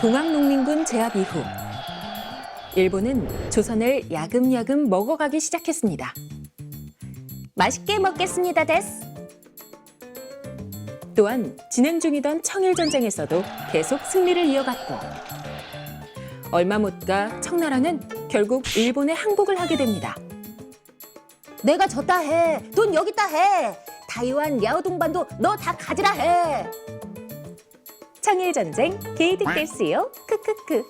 동학농민군 제압 이후 일본은 조선을 야금야금 먹어가기 시작했습니다. 맛있게 먹겠습니다, 데스. 또한 진행 중이던 청일 전쟁에서도 계속 승리를 이어갔고 얼마 못 가 청나라는 결국 일본에 항복을 하게 됩니다. 내가 졌다 해. 돈 여기 있다 해. 타이완 야오동반도 너 다 가지라 해. 청일 전쟁 개이득됐어요. 크크크.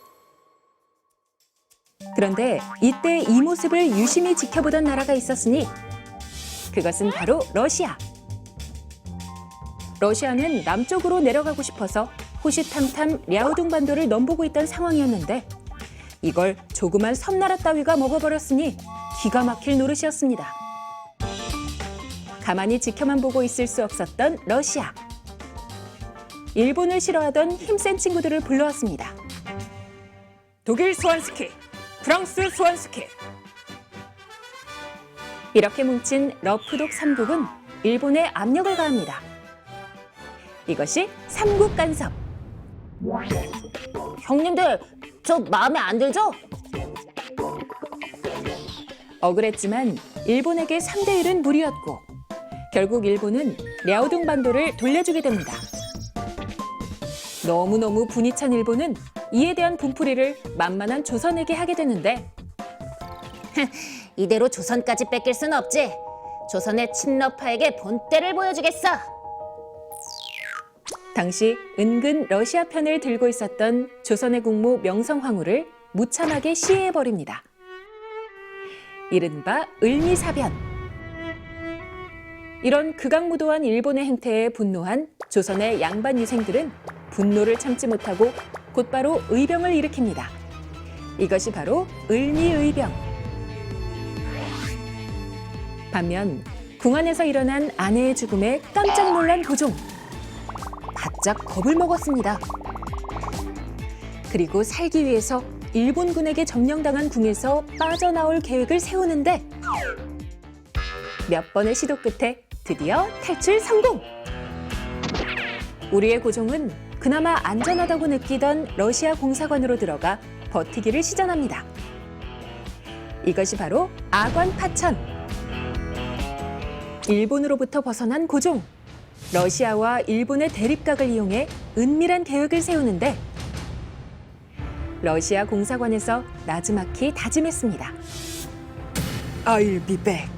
그런데 이때 이 모습을 유심히 지켜보던 나라가 있었으니 그것은 바로 러시아. 러시아는 남쪽으로 내려가고 싶어서 호시탐탐 랴오둥 반도를 넘보고 있던 상황이었는데 이걸 조그만 섬나라 따위가 먹어버렸으니 기가 막힐 노릇이었습니다. 가만히 지켜만 보고 있을 수 없었던 러시아. 일본을 싫어하던 힘센 친구들을 불러왔습니다. 독일 스완스키, 프랑스 스완스키. 이렇게 뭉친 러프독 삼국은 일본에 압력을 가합니다. 이것이 삼국 간섭. 형님들 저 마음에 안 들죠? 억울했지만 일본에게 3대 1은 무리였고 결국 일본은 랴오둥 반도를 돌려주게 됩니다. 너무너무 분이 찬 일본은 이에 대한 분풀이를 만만한 조선에게 하게 되는데 이대로 조선까지 뺏길 순 없지. 조선의 친러파에게 본때를 보여주겠어. 당시 은근 러시아 편을 들고 있었던 조선의 국모 명성황후를 무참하게 시해버립니다. 이른바 을미사변. 이런 극악무도한 일본의 행태에 분노한 조선의 양반 유생들은 분노를 참지 못하고 곧바로 의병을 일으킵니다. 이것이 바로 을미의병. 반면 궁안에서 일어난 아내의 죽음에 깜짝 놀란 고종. 바짝 겁을 먹었습니다. 그리고 살기 위해서 일본군에게 점령당한 궁에서 빠져나올 계획을 세우는데 몇 번의 시도 끝에 드디어 탈출 성공! 우리의 고종은 그나마 안전하다고 느끼던 러시아 공사관으로 들어가 버티기를 시전합니다. 이것이 바로 아관 파천. 일본으로부터 벗어난 고종. 러시아와 일본의 대립각을 이용해 은밀한 계획을 세우는데 러시아 공사관에서 나즈마키 다짐했습니다. I'll be back.